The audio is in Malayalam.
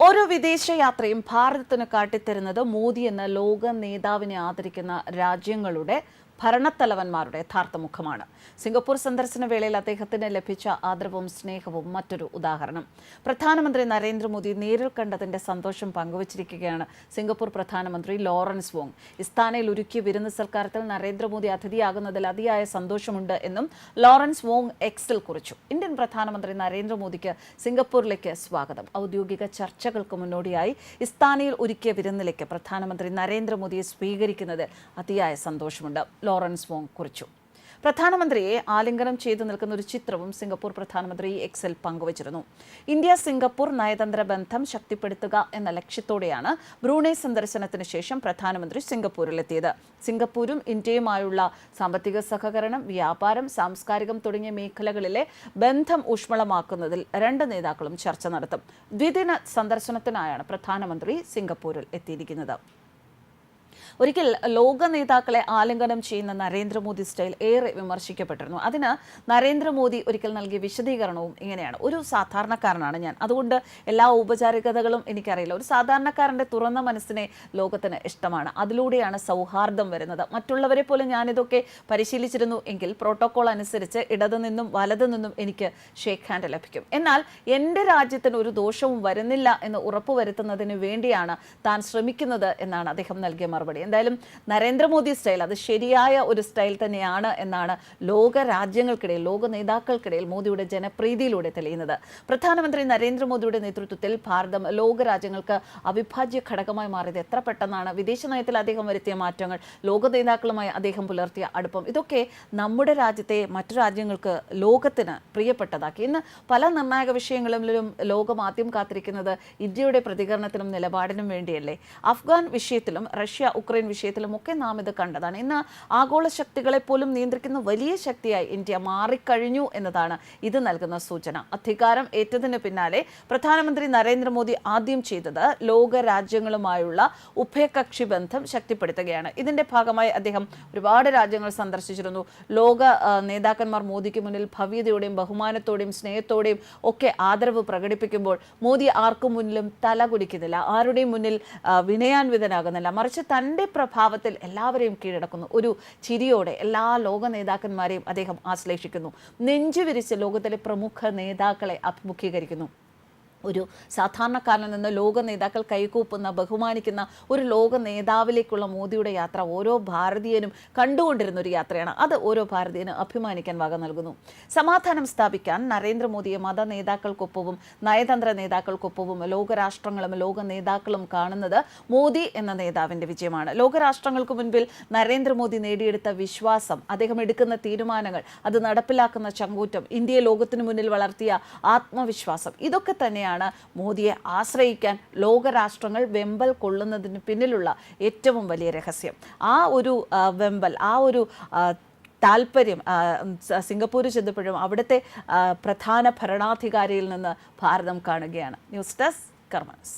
ഓരോ വിദേശയാത്രയും ഭാരതത്തിന് കാട്ടിത്തരുന്നത് മോദി എന്ന ലോക നേതാവിനെ ആദരിക്കുന്ന രാജ്യങ്ങളുടെ ഭരണത്തലവന്മാരുടെ യഥാർത്ഥ മുഖമാണ്. സിംഗപ്പൂർ സന്ദർശന വേളയിൽ അദ്ദേഹത്തിന് ലഭിച്ച ആദരവും സ്നേഹവും മറ്റൊരു ഉദാഹരണം. പ്രധാനമന്ത്രി നരേന്ദ്രമോദി നേരിൽ കണ്ടതിന്റെ സന്തോഷം പങ്കുവച്ചിരിക്കുകയാണ് സിംഗപ്പൂർ പ്രധാനമന്ത്രി ലോറൻസ് വോങ്. ഇസ്താനയിൽ ഒരുക്കിയ വിരുന്ന് സൽക്കാരത്തിൽ നരേന്ദ്രമോദി അതിഥിയാകുന്നതിൽ അതിയായ സന്തോഷമുണ്ട് എന്നും ലോറൻസ് വോങ് എക്സിൽ കുറിച്ചു. ഇന്ത്യൻ പ്രധാനമന്ത്രി നരേന്ദ്രമോദിക്ക് സിംഗപ്പൂരിലേക്ക് സ്വാഗതം. ഔദ്യോഗിക ചർച്ചകൾക്ക് മുന്നോടിയായി ഇസ്താനയിൽ ഒരുക്കിയ വിരുന്നിലേക്ക് പ്രധാനമന്ത്രി നരേന്ദ്രമോദിയെ സ്വീകരിക്കുന്നതിൽ അതിയായ സന്തോഷമുണ്ട്. ലോറൻസ് വോങ് കുറിച്ചു. പ്രധാനമന്ത്രിയെ ആലിംഗനം ചെയ്തു നിൽക്കുന്ന ഒരു ചിത്രവും സിംഗപ്പൂർ പ്രധാനമന്ത്രി എക്സൽ പങ്കുവച്ചിരുന്നു. ഇന്ത്യ സിംഗപ്പൂർ നയതന്ത്ര ബന്ധം ശക്തിപ്പെടുത്തുക എന്ന ലക്ഷ്യത്തോടെയാണ് ബ്രൂണൈ സന്ദർശനത്തിന് ശേഷം പ്രധാനമന്ത്രി സിംഗപ്പൂരിലെത്തിയത്. സിംഗപ്പൂരും ഇന്ത്യയുമായുള്ള സാമ്പത്തിക സഹകരണം വ്യാപാരം സാംസ്കാരികം തുടങ്ങിയ മേഖലകളിലെ ബന്ധം ഊഷ്മളമാക്കുന്നതിൽ രണ്ട് നേതാക്കളും ചർച്ച നടത്തും. ദ്വിദിന സന്ദർശനത്തിനായാണ് പ്രധാനമന്ത്രി സിംഗപ്പൂരിൽ എത്തിയിരിക്കുന്നത്. ഒരിക്കൽ ലോക നേതാക്കളെ ആലിംഗനം ചെയ്യുന്ന നരേന്ദ്രമോദി സ്റ്റൈൽ ഏറെ വിമർശിക്കപ്പെട്ടിരുന്നു. അതിന് നരേന്ദ്രമോദി ഒരിക്കൽ നൽകിയ വിശദീകരണവും ഇങ്ങനെയാണ്. ഒരു സാധാരണക്കാരനാണ് ഞാൻ. അതുകൊണ്ട് എല്ലാ ഔപചാരികതകളും എനിക്കറിയില്ല. ഒരു സാധാരണക്കാരന്റെ തുറന്ന മനസ്സിനെ ലോകത്തിന് ഇഷ്ടമാണ്. അതിലൂടെയാണ് സൗഹാർദ്ദം വരുന്നത്. മറ്റുള്ളവരെ പോലെ ഞാനിതൊക്കെ പരിശീലിച്ചിരുന്നു എങ്കിൽ പ്രോട്ടോകോൾ അനുസരിച്ച് ഇടതു നിന്നും വലതു നിന്നും എനിക്ക് ഷേക്ക് ഹാൻഡ് ലഭിക്കും. എന്നാൽ എന്റെ രാജ്യത്തിന് ഒരു ദോഷവും വരുന്നില്ല എന്ന് ഉറപ്പുവരുത്തുന്നതിന് വേണ്ടിയാണ് താൻ ശ്രമിക്കുന്നത് എന്നാണ് അദ്ദേഹം നൽകിയ മറുപടി. എന്തായാലും നരേന്ദ്രമോദി സ്റ്റൈൽ അത് ശരിയായ ഒരു സ്റ്റൈൽ തന്നെയാണ് എന്നാണ് ലോക രാജ്യങ്ങൾക്കിടയിൽ ലോക നേതാക്കൾക്കിടയിൽ മോദിയുടെ ജനപ്രീതിയിലൂടെ തെളിയുന്നത്. പ്രധാനമന്ത്രി നരേന്ദ്രമോദിയുടെ നേതൃത്വത്തിൽ ഭാരതം ലോക രാജ്യങ്ങൾക്ക് അവിഭാജ്യ ഘടകമായി മാറിയത് എത്ര പെട്ടെന്നാണ്. വിദേശ നയത്തിൽ അദ്ദേഹം വരുത്തിയ മാറ്റങ്ങൾ ലോക നേതാക്കളുമായി അദ്ദേഹം പുലർത്തിയ അടുപ്പം ഇതൊക്കെ നമ്മുടെ രാജ്യത്തെ മറ്റു രാജ്യങ്ങൾക്ക് ലോകത്തിന് പ്രിയപ്പെട്ടതാക്കി. ഇന്ന് പല നിർണായക വിഷയങ്ങളിലും ലോകം ആദ്യം കാത്തിരിക്കുന്നത് ഇന്ത്യയുടെ പ്രതികരണത്തിനും നിലപാടിനും വേണ്ടിയല്ലേ? അഫ്ഗാൻ വിഷയത്തിലും റഷ്യ ഉക്രൈൻ വിഷയത്തിലുമൊക്കെ നാം ഇത് കണ്ടതാണ്. ഇന്ന് ആഗോള ശക്തികളെ പോലും നിയന്ത്രിക്കുന്ന വലിയ ശക്തിയായി ഇന്ത്യ മാറിക്കഴിഞ്ഞു എന്നതാണ് ഇത് നൽകുന്ന സൂചന. അധികാരം ഏറ്റതിന് പിന്നാലെ പ്രധാനമന്ത്രി നരേന്ദ്രമോദി ആദ്യം ചെയ്തത് ലോക രാജ്യങ്ങളുമായുള്ള ഉഭയകക്ഷി ബന്ധം ശക്തിപ്പെടുത്തുകയാണ്. ഇതിന്റെ ഭാഗമായി അദ്ദേഹം ഒരുപാട് രാജ്യങ്ങൾ സന്ദർശിച്ചിരുന്നു. ലോക നേതാക്കന്മാർ മോദിക്ക് മുന്നിൽ ഭവ്യതയോടെയും ബഹുമാനത്തോടെയും സ്നേഹത്തോടെയും ഒക്കെ ആദരവ് പ്രകടിപ്പിക്കുമ്പോൾ മോദി ആർക്കും മുന്നിലും തല കുടിക്കുന്നില്ല ആരുടെയും മുന്നിൽ വിനയാൻവിതനാകുന്നില്ല. മറിച്ച് തന്റെ പ്രഭാവത്തിൽ എല്ലാവരെയും കീഴടക്കുന്നു. ഒരു ചിരിയോടെ എല്ലാ ലോക നേതാക്കന്മാരെയും അദ്ദേഹം ആശ്ലേഷിക്കുന്നു. നെഞ്ചുവിരിച്ച് ലോകത്തിലെ പ്രമുഖ നേതാക്കളെ അഭിമുഖീകരിക്കുന്നു. ഒരു സാധാരണക്കാരനിൽ നിന്ന് ലോക നേതാക്കൾ കൈകൂപ്പുന്ന ബഹുമാനിക്കുന്ന ഒരു ലോക നേതാവിലേക്കുള്ള മോദിയുടെ യാത്ര ഓരോ ഭാരതീയനും കണ്ടുകൊണ്ടിരുന്ന ഒരു യാത്രയാണ്. അത് ഓരോ ഭാരതീയനും അഭിമാനിക്കാൻ വക നൽകുന്നു. സമാധാനം സ്ഥാപിക്കാൻ നരേന്ദ്രമോദിയെ മത നേതാക്കൾക്കൊപ്പവും നയതന്ത്ര നേതാക്കൾക്കൊപ്പവും ലോകരാഷ്ട്രങ്ങളും ലോക നേതാക്കളും കാണുന്നത് മോദി എന്ന നേതാവിന്റെ വിജയമാണ്. ലോകരാഷ്ട്രങ്ങൾക്ക് മുൻപിൽ നരേന്ദ്രമോദി നേടിയെടുത്ത വിശ്വാസം അദ്ദേഹം എടുക്കുന്ന തീരുമാനങ്ങൾ അത് നടപ്പിലാക്കുന്ന ചങ്കൂറ്റം ഇന്ത്യയെ ലോകത്തിനു മുന്നിൽ വളർത്തിയ ആത്മവിശ്വാസം ഇതൊക്കെ തന്നെയാണ് മോദിയെ ആശ്രയിക്കാൻ ലോകരാഷ്ട്രങ്ങൾ വെമ്പൽ കൊള്ളുന്നതിന് പിന്നിലുള്ള ഏറ്റവും വലിയ രഹസ്യം. ആ ഒരു വെമ്പൽ ആ ഒരു താല്പര്യം സിംഗപ്പൂർ ചെന്നപ്പോഴും അവിടുത്തെ പ്രധാന ഭരണാധികാരിയിൽ നിന്ന് ഭാരതം കാണുകയാണ്. News desk കർമ്മസ്